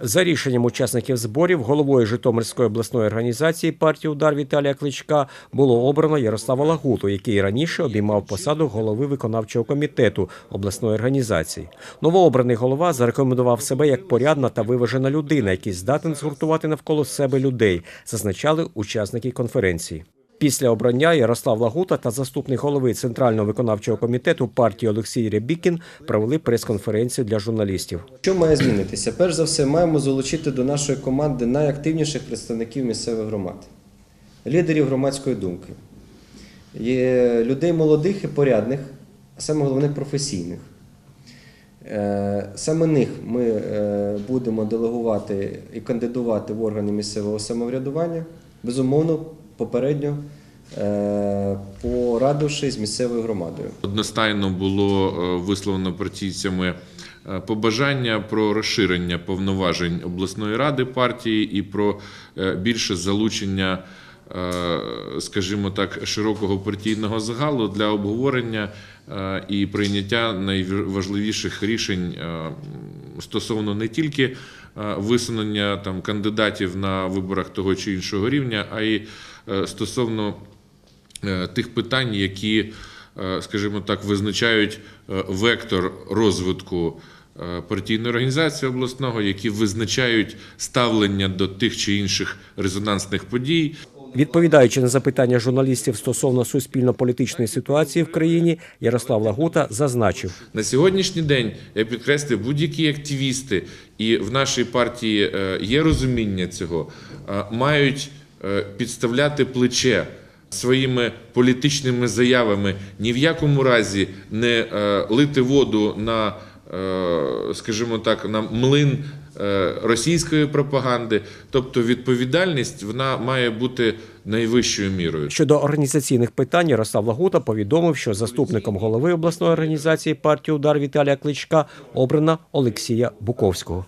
За рішенням учасників зборів головою Житомирської обласної організації партії Удар Віталія Кличка було обрано Ярослава Лагуту, який раніше обіймав посаду голови виконавчого комітету обласної організації. Новообраний голова зарекомендував себе як порядна та виважена людина, який здатен згуртувати навколо себе людей, зазначали учасники конференції. Після обрання Ярослав Лагута та заступник голови Центрального виконавчого комітету партії Олексій Рябікін провели прес-конференцію для журналістів. Що має змінитися? Перш за все, маємо залучити до нашої команди найактивніших представників місцевих громад, лідерів громадської думки, Є людей молодих і порядних, а саме головне професійних. Е, Саме них ми е, будемо делегувати і кандидувати в органи місцевого самоврядування, безумовно, попередньо е, порадивши з місцевою громадою. Одностайно було е, висловлено партійцями е, побажання про розширення повноважень обласної ради партії і про більше залучення, скажімо так, широкого партійного загалу для обговорення е, і прийняття найважливіших рішень е, стосовно не тільки е, висунення там кандидатів на виборах того чи іншого рівня, а й е, стосовно е, тих питань, які, е, скажімо так, визначають е, вектор розвитку е, партійної організації обласного, які визначають ставлення до тих чи інших резонансних подій. Відповідаючи на запитання журналістів стосовно суспільно-політичної ситуації в країні, Ярослав Лагута зазначив. На сьогоднішній день я підкреслюю, будь-які активісти, і в нашій партії е, є розуміння цього, мають е, підставляти плече своїми політичними заявами, ні в якому разі не е, лити воду на, скажімо так, на млин е, російської пропаганди. Тобто відповідальність вона має бути найвищою мірою. Щодо організаційних питань, Ярослав Лагута повідомив, що заступником голови обласної організації партії Удар Віталія Кличка обрана Олексія Буковського.